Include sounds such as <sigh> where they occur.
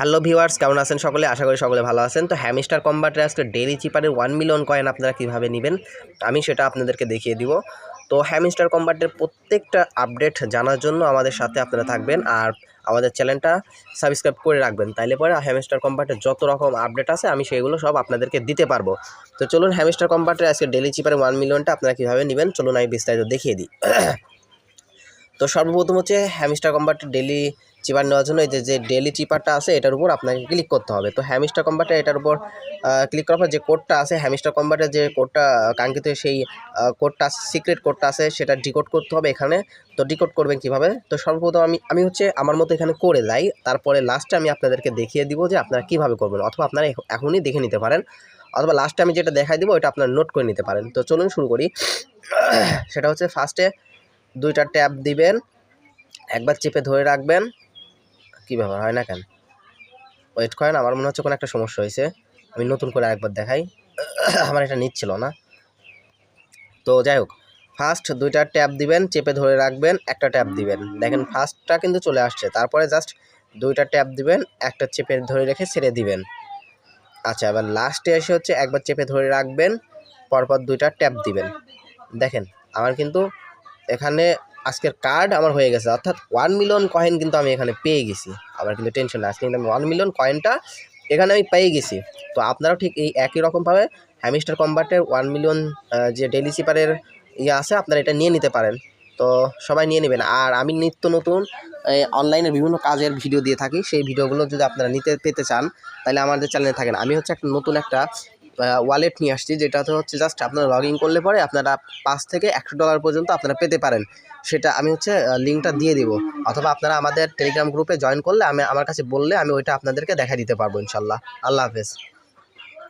Hello viewers, কেমন আছেন সকলে? আশা করি সকলে ভালো আছেন। তো হ্যামিস্টার কম্বাটের আজকে ডেলি চিপারের ওয়ান মিলিয়ন কয়েন আপনারা কীভাবে নেবেন? আমি সেটা আপনাদেরকে দেখিয়ে দিব। তো হ্যামিস্টার কম্বাটের প্রত্যেকটা আপডেট জানার জন্য আমাদের সাথে আপনারা থাকবেন আর আমাদের চ্যানেলটা সাবস্ক্রাইব করে রাখবেন। তাইলে পরে হ্যামিস্টার কম্বাটের যত রকম আপডেট আছে, আমি সেগুলো সব আপনাদেরকে দিতে পারব। তো চলুন হ্যামিস্টার কম্বাটের আজকে ডেলি চিপারের ওয়ান মিলিয়নটা আপনারা কীভাবে নেবেন? চলুন আমি বিস্তারিত দেখিয়ে দিই। তো সর্বপ্রথম হচ্ছে হ্যামিস্টার কম্বাটের ডেলি চিপার নেওয়ার জন্য এই যে ডেলি চিপারটা আছে, এটার উপর আপনাকে ক্লিক করতে হবে। তো হ্যামিস্টার কম্বাটে এটার উপর ক্লিক করার পর যে কোডটা আছে হ্যামিস্টার কম্বাটের যে কোডটা কাঙ্ক্ষিত সেই কোডটা সিক্রেট কোডটা আছে, সেটা ডিকোড করতে হবে এখানে। তো ডিকোড করবেন কীভাবে? তো সর্বপ্রথম আমি আমি হচ্ছে আমার মতো এখানে করে যাই তারপরে লাস্টে আমি আপনাদেরকে দেখিয়ে দিব যে আপনারা কীভাবে করবেন, অথবা আপনারা এখনই দেখে নিতে পারেন। অথবা লাস্টে আমি যেটা দেখাই দিব ওটা আপনারা নোট করে নিতে পারেন। তো চলুন শুরু করি। সেটা হচ্ছে ফার্স্টে দুইটা ট্যাব দিবেন, একবার চেপে ধরে রাখবেন। কী ব্যাপার হয় না কেন? ওয়েট করেন, আমার মনে হচ্ছে কোনো একটা সমস্যা হয়েছে। আমি নতুন করে আরেকবার দেখাই। <coughs> আমার এটা নিচ্ছিল না। তো যাই হোক ফার্স্ট দুইটা ট্যাপ দিবেন, চেপে ধরে রাখবেন, একটা ট্যাপ দিবেন। দেখেন ফার্স্টটা কিন্তু চলে আসছে। তারপরে জাস্ট দুইটা ট্যাপ দিবেন, একটা চেপে ধরে রেখে ছেড়ে দিবেন। আচ্ছা এবার লাস্টে এসে হচ্ছে একবার চেপে ধরে রাখবেন, পরপর দুইটা ট্যাপ দিবেন। দেখেন, আমার কিন্তু এখানে আজকের কার্ড আমার হয়ে গেছে। অর্থাৎ ওয়ান মিলিয়ন কয়েন কিন্তু আমি এখানে পেয়ে গেছি। আমার কিন্তু টেনশন নেই। আজকে কিন্তু আমি ওয়ান মিলিয়ন কয়েনটা এখানে আমি পেয়ে গেছি। তো আপনারাও ঠিক এই একই রকমভাবে হ্যামিস্টার কম্বাটের ওয়ান মিলিয়ন যে ডেলি সিপারের ইয়ে আছে, আপনারা এটা নিয়ে নিতে পারেন। তো সবাই নিয়ে নেবেন। আর আমি নিত্য নতুন অনলাইনে বিভিন্ন কাজের ভিডিও দিয়ে থাকি। সেই ভিডিওগুলো যদি আপনারা নিতে, পেতে চান, তাহলে আমাদের চ্যানেলে থাকেন। আমি হচ্ছে একটা নতুন একটা ওয়ালেট নিয়ে আসছি, যেটাতে হচ্ছে জাস্ট আপনারা লগ ইন করলে পরে আপনারা পাঁচ থেকে একশো ডলার পর্যন্ত আপনারা পেতে পারেন। সেটা আমি হচ্ছে লিঙ্কটা দিয়ে দিব। অথবা আপনারা আমাদের টেলিগ্রাম গ্রুপে জয়েন করলে আমি, আমার কাছে বললে আমি ওইটা আপনাদেরকে দেখা দিতে পারব ইনশাল্লাহ আল্লাহ হাফেজ।